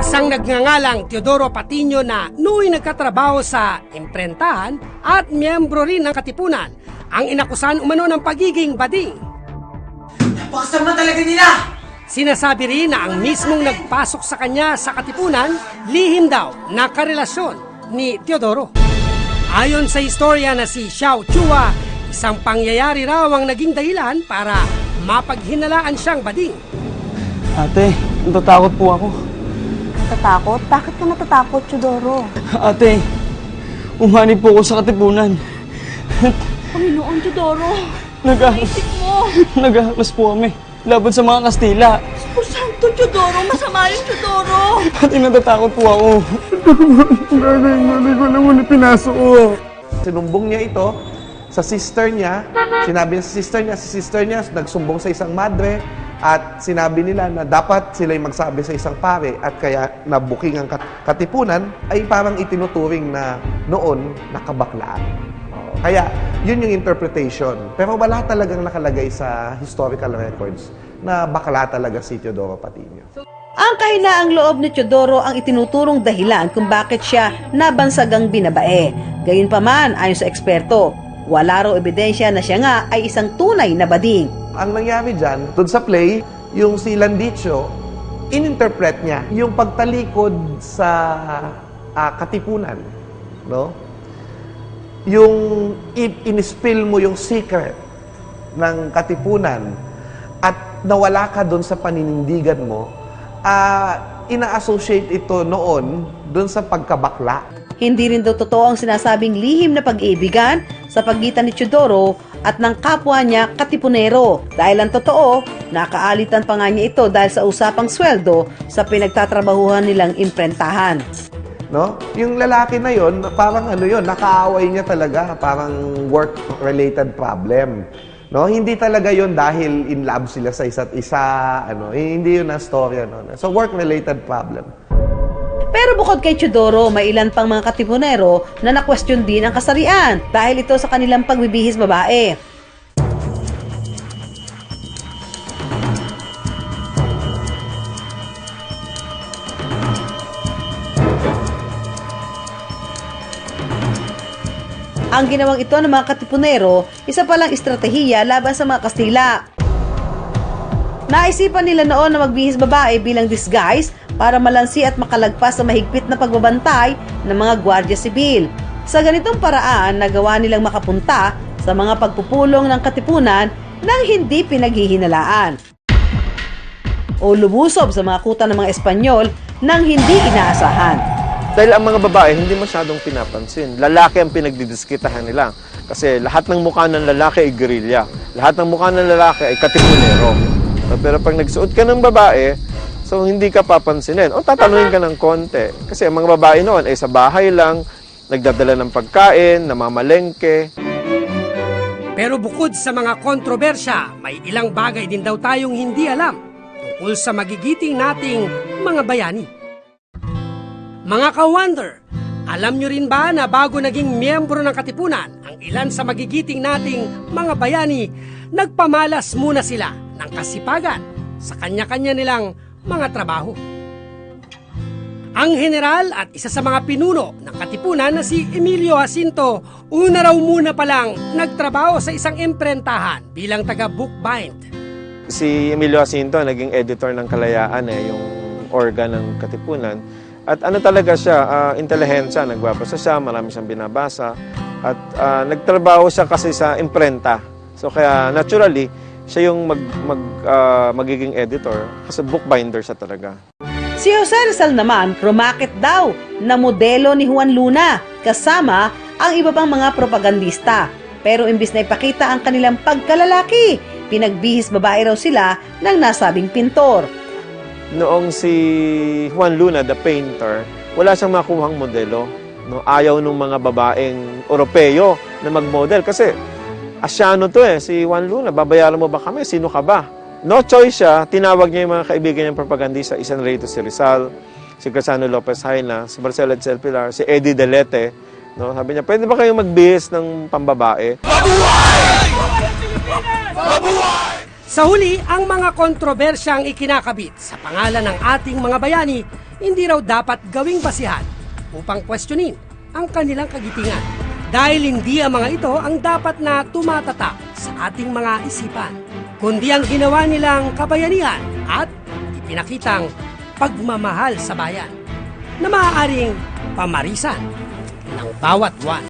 Isang nagngangalang Teodoro Patino na nooy nagkatrabaho sa imprentahan at miyembro rin ng katipunan ang inakusan umano ng pagiging bading. Napakasama talaga nila! Sinasabi rin na ang mismong nagpasok sa kanya sa katipunan, lihim daw na karelasyon ni Teodoro. Ayon sa istorya na si Xiao Chua, isang pangyayari raw ang naging dahilan para mapaghinalaan siyang bading. Ate, natatakot po ako. Natatakot? Bakit ka natatakot, Chudoro? Ate, umani po ako sa katipunan. Panginoon, Chudoro! Nag- Isip mo! Naghahalas po kami. Laban sa mga Kastila. O santo, Chudoro! Masama yung Chudoro! Ate, natatakot po ako. Hindi ko naman pinasok ko. Sinumbong niya ito sa sister niya. Sinabi niya sa sister niya, si sister niya nagsumbong sa isang madre at sinabi nila na dapat sila magsabi sa isang pare at kaya nabuking ang kat- katipunan ay parang itinuturing na noon nakabaklaan. Kaya yun yung interpretation. Pero wala talagang nakalagay sa historical records na bakla talaga si Teodoro Patino. Ang kahilaang loob ni Teodoro ang itinuturong dahilan kung bakit siya nabansagang binabae. Gayunpaman, ayon sa eksperto, wala raw ebidensya na siya nga ay isang tunay na bading. Ang nangyari dyan, doon sa play, yung si Landicho, ininterpret niya yung pagtalikod sa ah, katipunan. No? Yung inispill mo yung secret ng katipunan at nawala ka doon sa paninindigan mo, ah, ina-associate ito noon doon sa pagkabakla. Hindi rin daw totoo ang sinasabing lihim na pag-iibigan sa pagitan ni Teodoro at ng kapwa niya katipunero. Dahil ang totoo, nakaalitan pa nga niya ito dahil sa usapang sweldo sa pinagtatrabahuhan nilang imprentahan. No? Yung lalaki na yon, parang ano yon, nakaaway niya talaga, parang work-related problem. No? Hindi talaga yon dahil in love sila sa isa't isa, ano, hindi yun ang storya no. So work-related problem. Pero bukod kay Teodoro, may ilan pang mga katipunero na na-question din ang kasarian dahil ito sa kanilang pagbibihis babae. Ang ginawang ito ng mga katipunero, isa palang estratehiya laban sa mga Kastila. Naisipan nila noon na magbihis babae bilang disguise para malansi at makalagpas sa mahigpit na pagbabantay ng mga gwardya sibil. Sa ganitong paraan, nagawa nilang makapunta sa mga pagpupulong ng katipunan nang hindi pinaghihinalaan. O lumusob sa mga kuta ng mga Espanyol nang hindi inaasahan. Dahil ang mga babae hindi masyadong pinapansin. Lalaki ang pinagdidiskitahan nila. Kasi lahat ng mukha ng lalaki ay guerrilla. Lahat ng mukha ng lalaki ay katipunero. Pero pag nagsuot ka ng babae, so hindi ka papansinin. O tatanungin ka ng konti. Kasi ang mga babae noon ay sa bahay lang, nagdadala ng pagkain, namamalengke. Pero bukod sa mga kontrobersya, may ilang bagay din daw tayong hindi alam tungkol sa magigiting nating mga bayani. Mga ka-wonder, alam nyo rin ba na bago naging miyembro ng Katipunan, ang ilan sa magigiting nating mga bayani, nagpamalas muna sila ng kasipagan sa kanya-kanya nilang mga trabaho. Ang general at isa sa mga pinuno ng Katipunan na si Emilio Jacinto, una raw muna palang nagtrabaho sa isang imprentahan bilang taga-bookbind. Si Emilio Jacinto, naging editor ng Kalayaan, eh, yung organ ng Katipunan. At ano talaga siya, ah, intelihensya, nagbabasa siya, marami siyang binabasa. At ah, nagtrabaho siya kasi sa imprenta. So kaya naturally, siya yung mag, mag, ah, magiging editor kasi bookbinder siya talaga. Si Jose Rizal naman, rumakit daw na modelo ni Juan Luna kasama ang iba pang mga propagandista. Pero imbis na ipakita ang kanilang pagkalalaki, pinagbihis babae raw sila ng nasabing pintor. Noong si Juan Luna, the painter, wala siyang makuhang modelo. No, ayaw ng mga babaeng Europeo na mag-model kasi Asyano to eh, si Juan Luna, babayaran mo ba kami? Sino ka ba? No choice siya, tinawag niya yung mga kaibigan niyang propagandista, Isan Reyto si Rizal, si Casano Lopez Haina, si Marcelo Edsel Pilar, si Eddie Delete. No, sabi niya, pwede ba kayong magbihis ng pambabae? Sa huli, ang mga kontrobersyang ikinakabit sa pangalan ng ating mga bayani, hindi raw dapat gawing basihan upang questionin ang kanilang kagitingan. Dahil hindi ang mga ito ang dapat na tumatatak sa ating mga isipan, kundi ang ginawa nilang kabayanihan at ipinakitang pagmamahal sa bayan na maaaring pamarisan ng bawat one.